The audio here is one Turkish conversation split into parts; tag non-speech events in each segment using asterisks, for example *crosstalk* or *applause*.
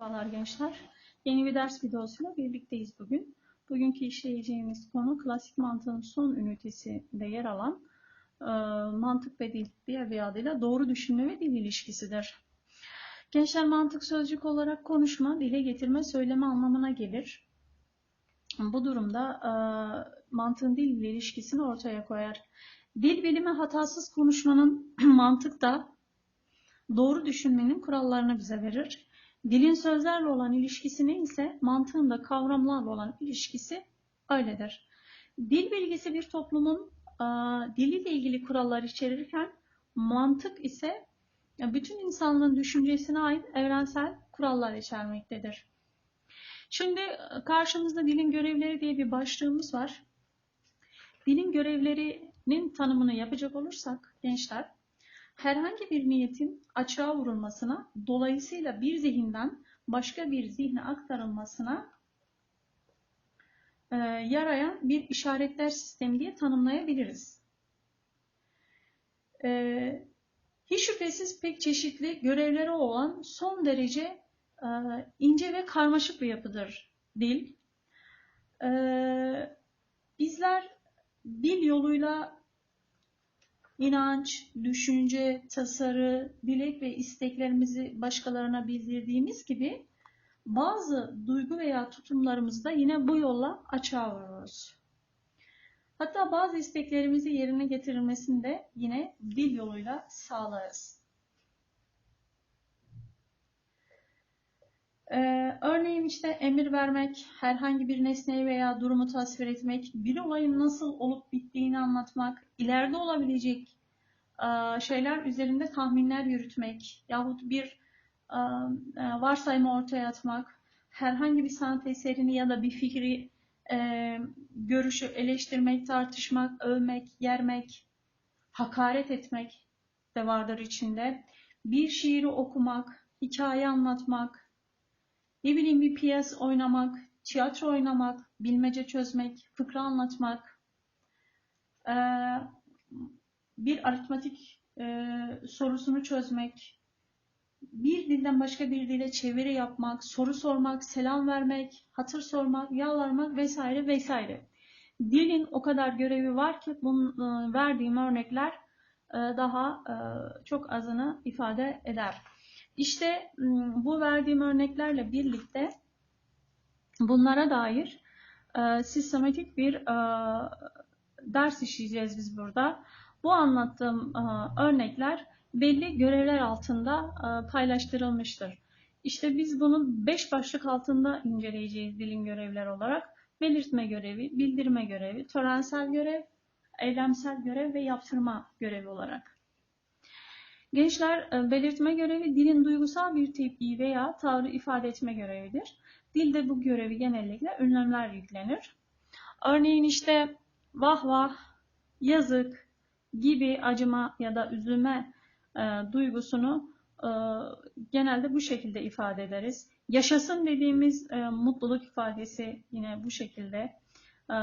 Merhabalar gençler. Yeni bir ders videosuyla birlikteyiz bugün. Bugünkü işleyeceğimiz konu klasik mantığın son ünitesinde yer alan e, mantık ve dil diğer bir adıyla doğru düşünme ve dil ilişkisidir. Gençler mantık sözcük olarak konuşma, dile getirme, söyleme anlamına gelir. Bu durumda e, mantığın dil ile ilişkisini ortaya koyar. Dil bilimi hatasız konuşmanın *clears throat* mantıkta doğru düşünmenin kurallarını bize verir. Dilin sözlerle olan ilişkisini ise mantığın da kavramlarla olan ilişkisi öyledir. Dil bilgisi bir toplumun e, diliyle ilgili kurallar içerirken mantık ise e, bütün insanlığın düşüncesine ait evrensel kurallar içermektedir. Şimdi e, karşımızda dilin görevleri diye bir başlığımız var. Dilin görevlerinin tanımını yapacak olursak gençler, herhangi bir niyetin açığa vurulmasına, dolayısıyla bir zihinden başka bir zihne aktarılmasına e, yarayan bir işaretler sistemi diye tanımlayabiliriz. E, hiç şüphesiz pek çeşitli görevleri olan son derece e, ince ve karmaşık bir yapıdır dil. E, bizler dil yoluyla inanç, düşünce, tasarı, dilek ve isteklerimizi başkalarına bildirdiğimiz gibi bazı duygu veya tutumlarımızı da yine bu yolla açığa vururuz. Hatta bazı isteklerimizi yerine getirilmesini de yine dil yoluyla sağlarız. Ee, örneğin işte emir vermek, herhangi bir nesneyi veya durumu tasvir etmek, bir olayın nasıl olup bittiğini anlatmak, ileride olabilecek e, şeyler üzerinde tahminler yürütmek yahut bir e, e, varsayımı ortaya atmak, herhangi bir sanat eserini ya da bir fikri görüşü eleştirmek, tartışmak, övmek, yermek, hakaret etmek de vardır içinde. Bir şiiri okumak, hikaye anlatmak, ne bileyim bir piyes oynamak, tiyatro oynamak, bilmece çözmek, fıkra anlatmak, bir aritmatik sorusunu çözmek, bir dilden başka bir dile çeviri yapmak, soru sormak, selam vermek, hatır sormak, yalvarmak vesaire vesaire. Dilin o kadar görevi var ki bunun verdiğim örnekler daha çok azını ifade eder. İşte bu verdiğim örneklerle birlikte bunlara dair e, sistematik bir e, ders işleyeceğiz biz burada. Bu anlattığım e, örnekler belli görevler altında e, paylaştırılmıştır. İşte biz bunu 5 başlık altında inceleyeceğiz dilin görevleri olarak. Belirtme görevi, bildirme görevi, törensel görev, eylemsel görev ve yaptırma görevi olarak. Gençler e, belirtme görevi dilin duygusal bir tepkiyi veya tavrı ifade etme görevidir. Dilde bu görevi genellikle ünlemler yüklenir. Örneğin işte vah vah, yazık gibi acıma ya da üzülme e, duygusunu e, genelde bu şekilde ifade ederiz. Yaşasın dediğimiz e, mutluluk ifadesi yine bu şekilde e,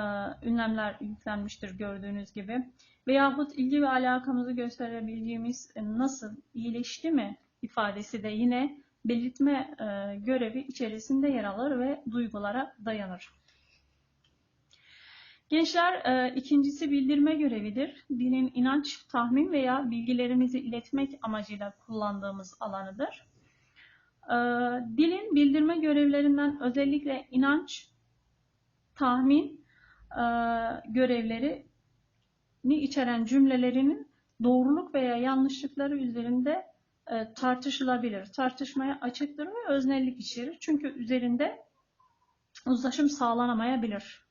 ünlemler yüklenmiştir gördüğünüz gibi. Veyahut ilgi ve alakamızı gösterebileceğimiz e, nasıl, iyileşti mi ifadesi de yine belirtme e, görevi içerisinde yer alır ve duygulara dayanır. Gençler ikincisi bildirme görevidir. Dilin inanç, tahmin veya bilgilerimizi iletmek amacıyla kullandığımız alanıdır. Dilin bildirme görevlerinden özellikle inanç, tahmin e, görevlerini içeren cümlelerinin doğruluk veya yanlışlıkları üzerinde e, tartışılabilir. Tartışmaya açıktır ve öznellik içerir. Çünkü üzerinde uzlaşım sağlanamayabilir.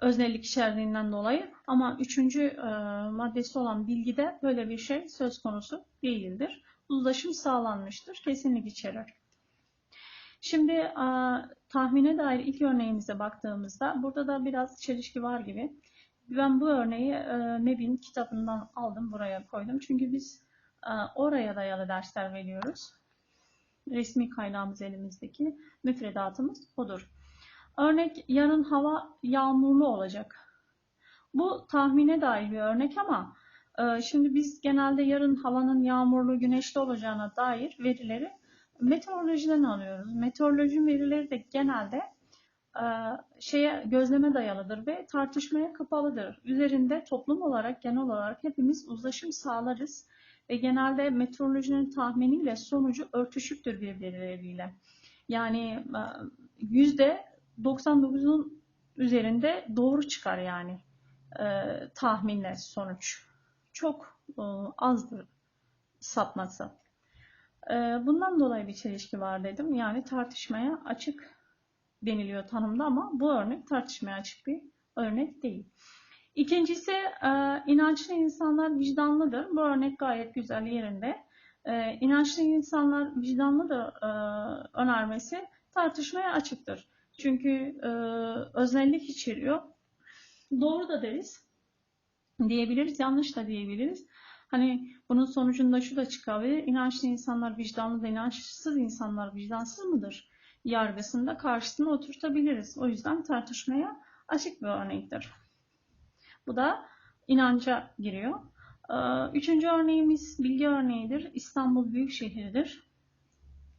Öznellik içerdiğinden dolayı ama üçüncü e, maddesi olan bilgide böyle bir şey söz konusu değildir. Uzlaşım sağlanmıştır. Kesinlik içerir. Şimdi tahmine dair ilk örneğimize baktığımızda burada da biraz çelişki var gibi. Ben bu örneği e, MEB'in kitabından aldım buraya koydum. Çünkü biz e, oraya dayalı dersler veriyoruz. Resmi kaynağımız elimizdeki müfredatımız odur. Örnek yarın hava yağmurlu olacak. Bu tahmine dair bir örnek ama e, şimdi biz genelde yarın havanın yağmurlu güneşli olacağına dair verileri Meteorolojiden alıyoruz. Meteoroloji verileri de genelde şeye gözleme dayalıdır ve tartışmaya kapalıdır. Üzerinde toplum olarak genel olarak hepimiz uzlaşım sağlarız ve genelde meteorolojinin tahminiyle sonucu örtüşüktür birbirleriyle. Yani e, yüzde 99'un üzerinde doğru çıkar yani e, tahminle sonuç. Çok e, azdır sapması. E, bundan dolayı bir çelişki var dedim. Yani tartışmaya açık deniliyor tanımda ama bu örnek tartışmaya açık bir örnek değil. İkincisi e, inançlı insanlar vicdanlıdır. Bu örnek gayet güzel yerinde. E, inançlı insanlar vicdanlıdır e, önermesi tartışmaya açıktır. Çünkü öznellik içeriyor. Doğru da deriz diyebiliriz, yanlış da diyebiliriz. Hani bunun sonucunda şu da çıkabilir. İnançlı insanlar vicdanlı da inançsız insanlar vicdansız mıdır? Yargısında karşısına oturtabiliriz. O yüzden tartışmaya açık bir örnektir. Bu da inanca giriyor. Ee, Üçüncü örneğimiz bilgi örneğidir. İstanbul büyük şehirdir.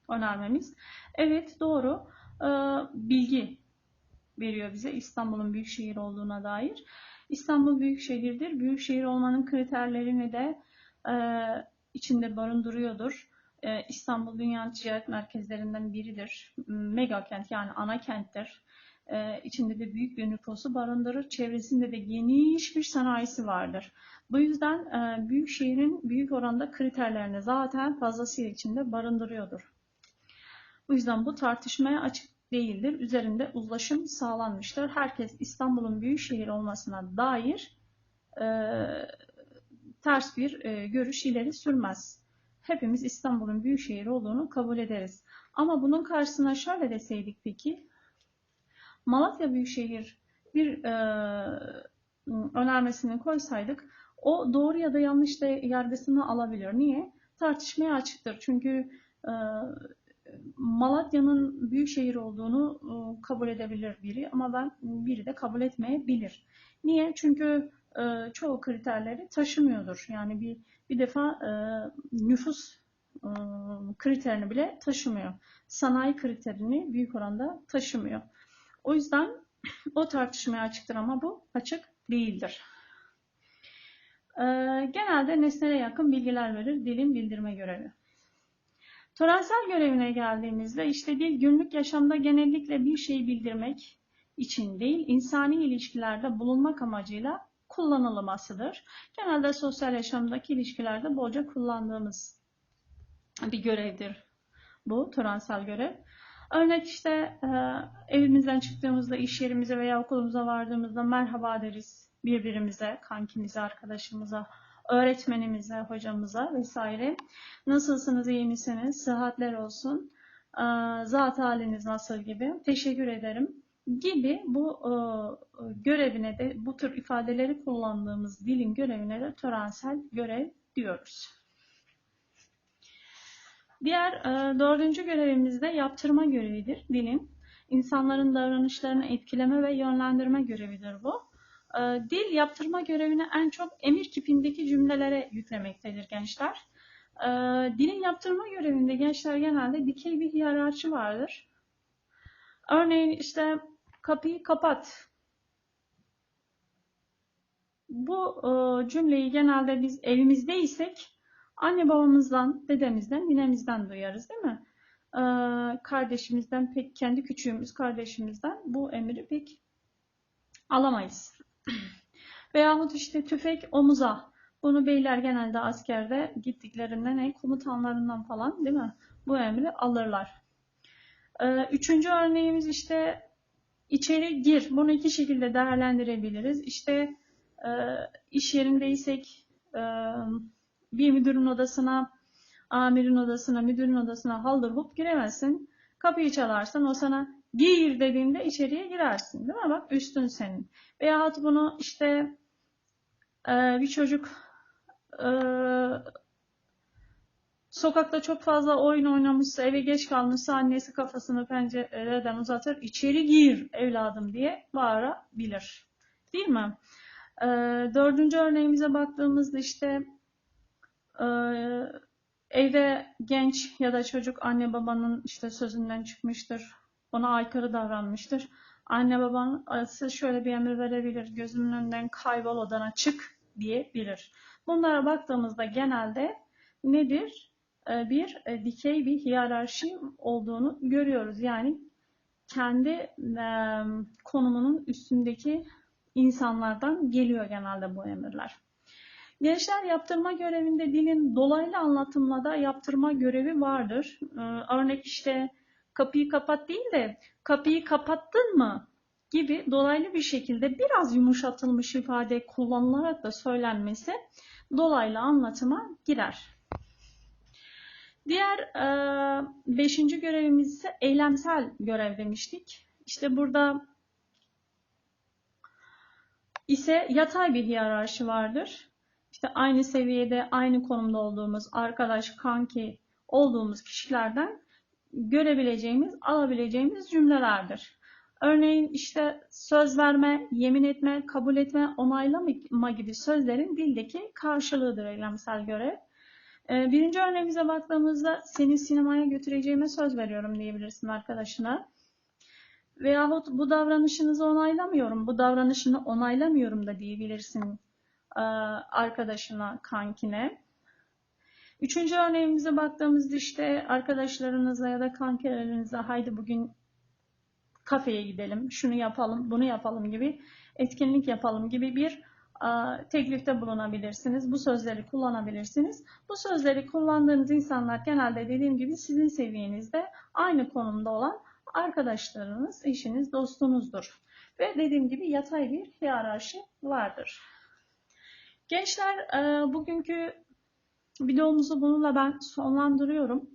Önermemiz. Evet doğru. Ee, Bilgi veriyor bize İstanbul'un büyük şehir olduğuna dair. İstanbul büyük şehirdir. Büyük şehir olmanın kriterlerini de e, içinde barındırıyordur. E, İstanbul dünya ticaret merkezlerinden biridir. Mega kent yani ana kenttir. E, içinde de büyük bir nüfusu barındırır. Çevresinde de geniş bir sanayisi vardır. Bu yüzden e, büyük şehrin büyük oranda kriterlerini zaten fazlasıyla içinde barındırıyordur. Bu yüzden bu tartışmaya açık değildir. Üzerinde uzlaşım sağlanmıştır. Herkes İstanbul'un büyük şehir olmasına dair e, ters bir e, görüş ileri sürmez. Hepimiz İstanbul'un büyük şehir olduğunu kabul ederiz. Ama bunun karşısına şöyle deseydik peki, Malatya Büyükşehir bir e, önermesini koysaydık, o doğru ya da yanlış da yargısını alabilir. Niye? Tartışmaya açıktır. Çünkü e, Malatya'nın büyük şehir olduğunu e, kabul edebilir biri ama ben biri de kabul etmeyebilir. Niye? Çünkü e, çoğu kriterleri taşımıyordur. Yani bir bir defa e, nüfus kriterini bile taşımıyor. Sanayi kriterini büyük oranda taşımıyor. O yüzden *clears throat* o tartışmaya açıktır ama bu açık değildir. Genelde nesnele yakın bilgiler verir dilin bildirme görevi. Töresel görevine geldiğimizde işte dil günlük yaşamda genellikle bir şeyi bildirmek için değil, insani ilişkilerde bulunmak amacıyla kullanılmasıdır. Genelde sosyal yaşamdaki ilişkilerde bolca kullandığımız bir görevdir bu töresel görev. Örnek işte e, evimizden çıktığımızda, iş yerimize veya okulumuza vardığımızda merhaba deriz birbirimize, kankimize, arkadaşımıza, öğretmenimize, hocamıza vesaire. Nasılsınız, iyi misiniz? Sıhhatler olsun. Zat haliniz nasıl gibi. Teşekkür ederim gibi bu görevine de bu tür ifadeleri kullandığımız dilin görevine de törensel görev diyoruz. Diğer dördüncü görevimiz de yaptırma görevidir dilin. İnsanların davranışlarını etkileme ve yönlendirme görevidir bu. Ee, dil yaptırma görevini en çok emir kipindeki cümlelere yüklemektedir gençler. Ee, dilin yaptırma görevinde gençler genelde dikey bir hiyerarşi vardır. Örneğin işte kapıyı kapat. Bu e, cümleyi genelde biz evimizdeysek anne babamızdan, dedemizden, ninemizden duyarız değil mi? Ee, kardeşimizden pek kendi küçüğümüz kardeşimizden bu emri pek alamayız. *clears throat* Veyahut işte tüfek omuza. Bunu beyler genelde askerde gittiklerinde ne komutanlarından falan değil mi? Bu emri alırlar. Ee, üçüncü örneğimiz işte içeri gir. Bunu iki şekilde değerlendirebiliriz. İşte e, iş yerindeysek e, bir müdürün odasına, amirin odasına, müdürün odasına haldır hop giremezsin. Kapıyı çalarsan o sana gir dediğinde içeriye girersin değil mi? Bak üstün senin. Veyahut bunu işte e, bir çocuk e, sokakta çok fazla oyun oynamışsa, eve geç kalmışsa annesi kafasını pencereden uzatır, içeri gir evladım diye bağırabilir. Değil mi? E, dördüncü örneğimize baktığımızda işte e, Evde genç ya da çocuk anne babanın işte sözünden çıkmıştır. Ona aykırı davranmıştır. Anne baban size şöyle bir emir verebilir. Gözümün önünden kaybol odana çık diyebilir. Bunlara baktığımızda genelde nedir? Ee, Bir e, dikey bir hiyerarşi olduğunu görüyoruz. Yani kendi e, konumunun üstündeki insanlardan geliyor genelde bu emirler. Gençler yaptırma görevinde dilin dolaylı anlatımla da yaptırma görevi vardır. Örnek işte kapıyı kapat değil de kapıyı kapattın mı gibi dolaylı bir şekilde biraz yumuşatılmış ifade kullanılarak da söylenmesi dolaylı anlatıma girer. Diğer e, beşinci görevimiz ise eylemsel görev demiştik. İşte burada ise yatay bir hiyerarşi vardır. İşte aynı seviyede, aynı konumda olduğumuz arkadaş, kanki olduğumuz kişilerden görebileceğimiz, alabileceğimiz cümlelerdir. Örneğin işte söz verme, yemin etme, kabul etme, onaylama gibi sözlerin dildeki karşılığıdır eylemsel görev. Ee, birinci örneğimize baktığımızda seni sinemaya götüreceğime söz veriyorum diyebilirsin arkadaşına. Veyahut bu davranışınızı onaylamıyorum, bu davranışını onaylamıyorum da diyebilirsin e, arkadaşına, kankine. Üçüncü örneğimize baktığımızda işte arkadaşlarınızla ya da kankilerinizle haydi bugün kafeye gidelim, şunu yapalım, bunu yapalım gibi etkinlik yapalım gibi bir teklifte bulunabilirsiniz. Bu sözleri kullanabilirsiniz. Bu sözleri kullandığınız insanlar genelde dediğim gibi sizin seviyenizde aynı konumda olan arkadaşlarınız, eşiniz, dostunuzdur. Ve dediğim gibi yatay bir hiyerarşi vardır. Gençler e, bugünkü videomuzu bununla ben sonlandırıyorum.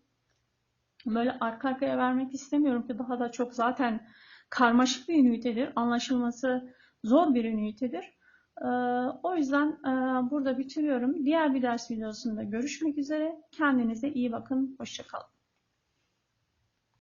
Böyle arka arkaya vermek istemiyorum ki daha da çok zaten karmaşık bir ünitedir. Anlaşılması zor bir ünitedir. E, o yüzden e, burada bitiriyorum. Diğer bir ders videosunda görüşmek üzere. Kendinize iyi bakın. Hoşçakalın.